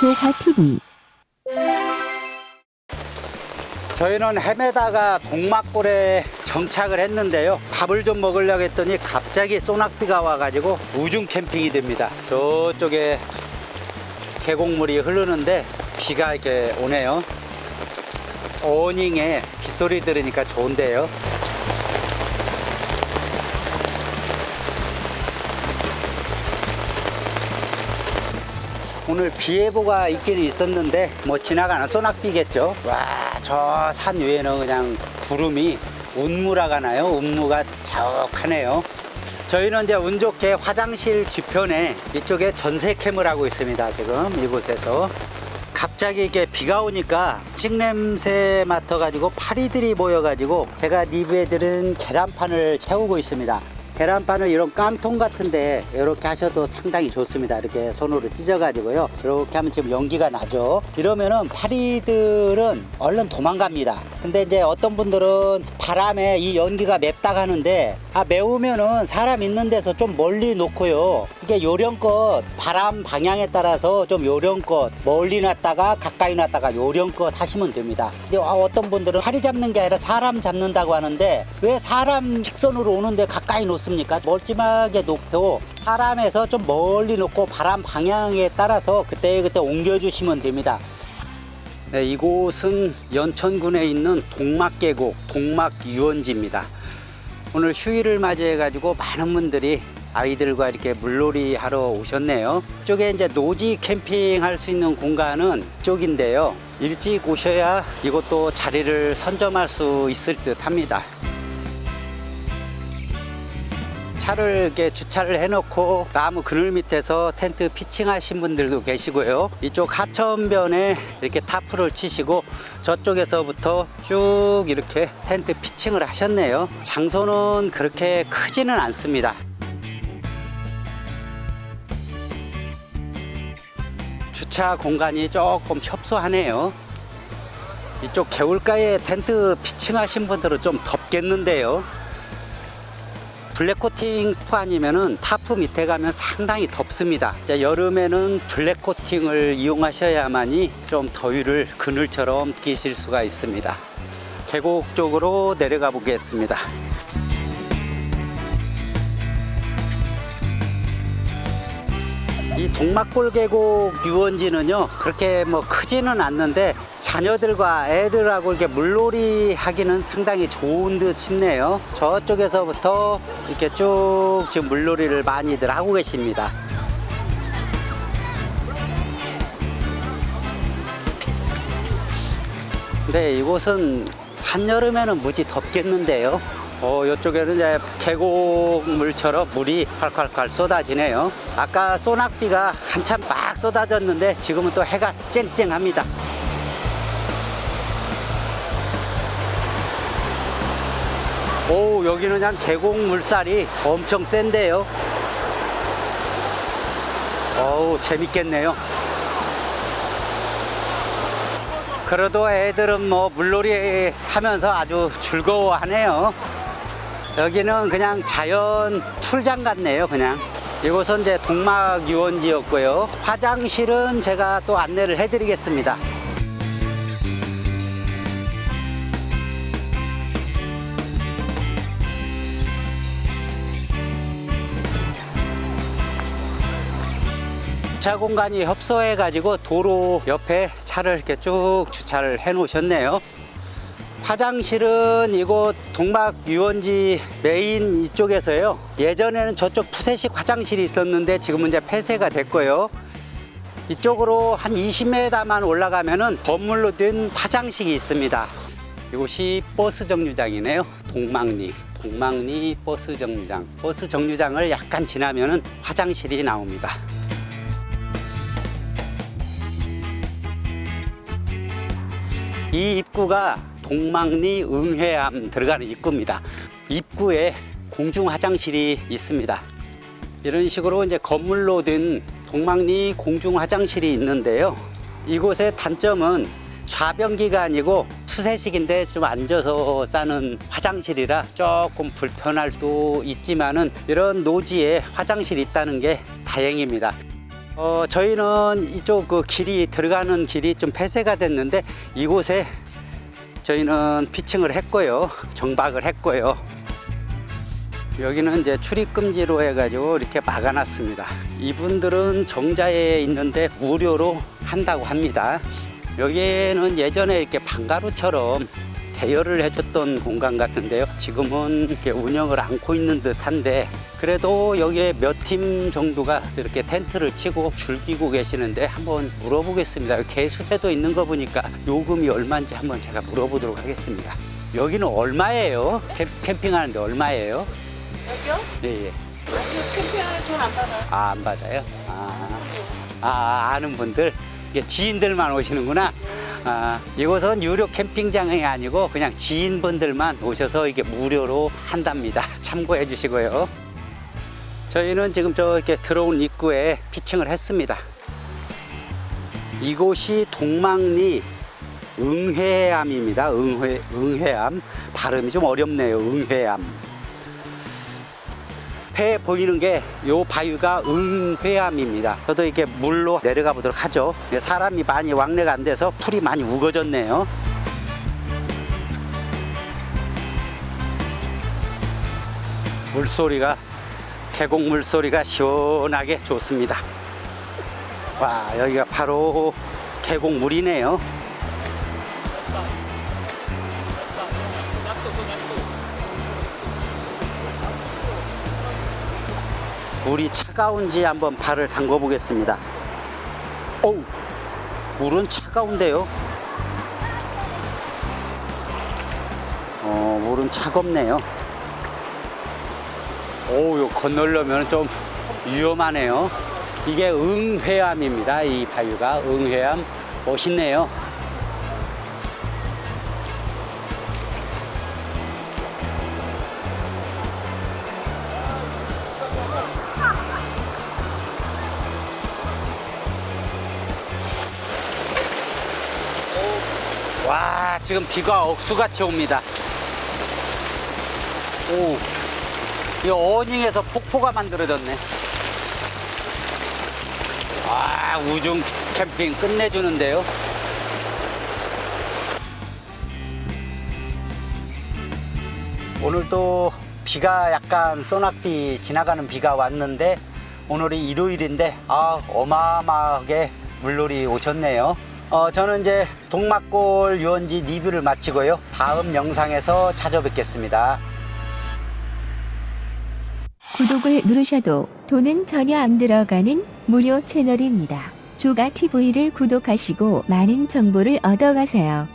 조화TV 저희는 헤매다가 동막골에 정착을 했는데요. 밥을 좀 먹으려고 했더니 갑자기 소낙비가 와가지고 우중 캠핑이 됩니다. 저쪽에 계곡물이 흐르는데 비가 이렇게 오네요. 어닝에 빗소리 들으니까 좋은데요. 오늘 비 예보가 있기는 있었는데 뭐 지나가는 소낙비겠죠. 와 저 산 위에는 그냥 구름이 운무라가 나요? 운무가 자욱하네요. 저희는 이제 운 좋게 화장실 뒤편에 이쪽에 전세 캠을 하고 있습니다. 지금 이곳에서 갑자기 이게 비가 오니까 식 냄새 맡아가지고 파리들이 모여가지고 제가 리뷰해드린 계란판을 채우고 있습니다. 계란판을 이런 깡통 같은데 이렇게 하셔도 상당히 좋습니다. 이렇게 손으로 찢어가지고요. 이렇게 하면 지금 연기가 나죠. 이러면은 파리들은 얼른 도망갑니다. 근데 이제 어떤 분들은 바람에 이 연기가 맵다고 하는데 아 매우면은 사람 있는 데서 좀 멀리 놓고요. 이게 요령껏 바람 방향에 따라서 좀 요령껏 멀리 놨다가 가까이 놨다가 요령껏 하시면 됩니다. 근데 아, 어떤 분들은 파리 잡는 게 아니라 사람 잡는다고 하는데 왜 사람 직선으로 오는데 가까이 놓습니까? 멀찌하게 놓고 사람에서 좀 멀리 놓고 바람 방향에 따라서 그때 그때 옮겨주시면 됩니다. 네, 이곳은 연천군에 있는 동막계곡 동막유원지입니다. 오늘 휴일을 맞이해 가지고 많은 분들이 아이들과 이렇게 물놀이 하러 오셨네요. 이쪽에 이제 노지 캠핑 할 수 있는 공간은 이쪽인데요. 일찍 오셔야 이것도 자리를 선점할 수 있을 듯 합니다. 차를 이렇게 주차를 해놓고 나무 그늘 밑에서 텐트 피칭하신 분들도 계시고요. 이쪽 하천변에 이렇게 타프를 치시고 저쪽에서부터 쭉 이렇게 텐트 피칭을 하셨네요. 장소는 그렇게 크지는 않습니다. 주차 공간이 조금 협소하네요. 이쪽 개울가에 텐트 피칭하신 분들은 좀 덥겠는데요. 블랙 코팅 프 아니면은 타프 밑에 가면 상당히 덥습니다. 여름에는 블랙 코팅을 이용하셔야만이 좀 더위를 그늘처럼 끼실 수가 있습니다. 계곡 쪽으로 내려가 보겠습니다. 동막골 계곡 유원지는요 그렇게 뭐 크지는 않는데 자녀들과 애들하고 이렇게 물놀이 하기는 상당히 좋은 듯 싶네요. 저쪽에서부터 이렇게 쭉 지금 물놀이를 많이들 하고 계십니다. 네 이곳은 한여름에는 무지 덥겠는데요 어, 이쪽에는 이제 계곡물처럼 물이 콸콸콸 쏟아지네요. 아까 소낙비가 한참 막 쏟아졌는데 지금은 또 해가 쨍쨍합니다. 오, 여기는 그냥 계곡 물살이 엄청 센데요. 어우, 재밌겠네요. 그래도 애들은 뭐 물놀이 하면서 아주 즐거워하네요. 여기는 그냥 자연 풀장 같네요, 그냥. 이곳은 이제 동막 유원지였고요. 화장실은 제가 또 안내를 해드리겠습니다. 주차 공간이 협소해 가지고 도로 옆에 차를 이렇게 쭉 주차를 해 놓으셨네요. 화장실은 이곳 동막 유원지 메인 이쪽에서요. 예전에는 저쪽 푸세식 화장실이 있었는데 지금은 이제 폐쇄가 됐고요. 이쪽으로 한 20m만 올라가면은 건물로 된 화장실이 있습니다. 이곳이 버스 정류장이네요. 동막리. 동막리 버스 정류장. 버스 정류장을 약간 지나면은 화장실이 나옵니다. 이 입구가 동막리 응회암 들어가는 입구입니다. 입구에 공중 화장실이 있습니다. 이런 식으로 이제 건물로 된 동막리 공중 화장실이 있는데요. 이곳의 단점은 좌변기가 아니고 수세식인데 좀 앉아서 싸는 화장실이라 조금 불편할 수도 있지만은 이런 노지에 화장실이 있다는 게 다행입니다. 어, 저희는 이쪽 그 길이 들어가는 길이 좀 폐쇄가 됐는데 이곳에 저희는 피칭을 했고요. 정박을 했고요. 여기는 이제 출입 금지로 해가지고 이렇게 막아놨습니다. 이분들은 정자에 있는데 무료로 한다고 합니다. 여기는 예전에 이렇게 방가루처럼 대여를 해줬던 공간 같은데요. 지금은 이렇게 운영을 않고 있는 듯한데 그래도 여기에 몇 팀 정도가 이렇게 텐트를 치고 즐기고 계시는데 한번 물어보겠습니다. 개수대도 있는 거 보니까 요금이 얼마인지 한번 제가 물어보도록 하겠습니다. 여기는 얼마예요? 캠, 캠핑하는데 얼마예요? 여기요? 예, 예. 아직 캠핑을 돈안 받아요. 아, 안 받아요? 아, 아, 아는 분들? 이게 지인들만 오시는구나. 아, 이곳은 유료 캠핑장이 아니고 그냥 지인분들만 오셔서 이게 무료로 한답니다. 참고해 주시고요. 저희는 지금 저 이렇게 들어온 입구에 피칭을 했습니다. 이곳이 동망리 응회암입니다. 응회, 응회암. 발음이 좀 어렵네요. 응회암. 배 보이는 게 요 바위가 응회암입니다. 저도 이렇게 물로 내려가 보도록 하죠. 사람이 많이 왕래가 안 돼서 풀이 많이 우거졌네요. 물소리가 계곡 물소리가 시원하게 좋습니다. 와 여기가 바로 계곡 물이네요. 물이 차가운지 한번 발을 담궈 보겠습니다. 어우, 물은 차가운데요. 어, 물은 차갑네요. 오, 요 건너려면 좀 위험하네요. 이게 응회암입니다. 이 바위가 응회암 멋있네요. 와, 지금 비가 억수같이 옵니다. 오, 이 어닝에서 폭포가 만들어졌네. 와, 우중 캠핑 끝내주는데요. 오늘도 비가 약간 소낙비 지나가는 비가 왔는데 오늘이 일요일인데 아 어마어마하게 물놀이 오셨네요. 어, 저는 이제 동막골 유원지 리뷰를 마치고요. 다음 영상에서 찾아뵙겠습니다. 구독을 누르셔도 돈은 전혀 안 들어가는 무료 채널입니다. 조가 TV를 구독하시고 많은 정보를 얻어가세요.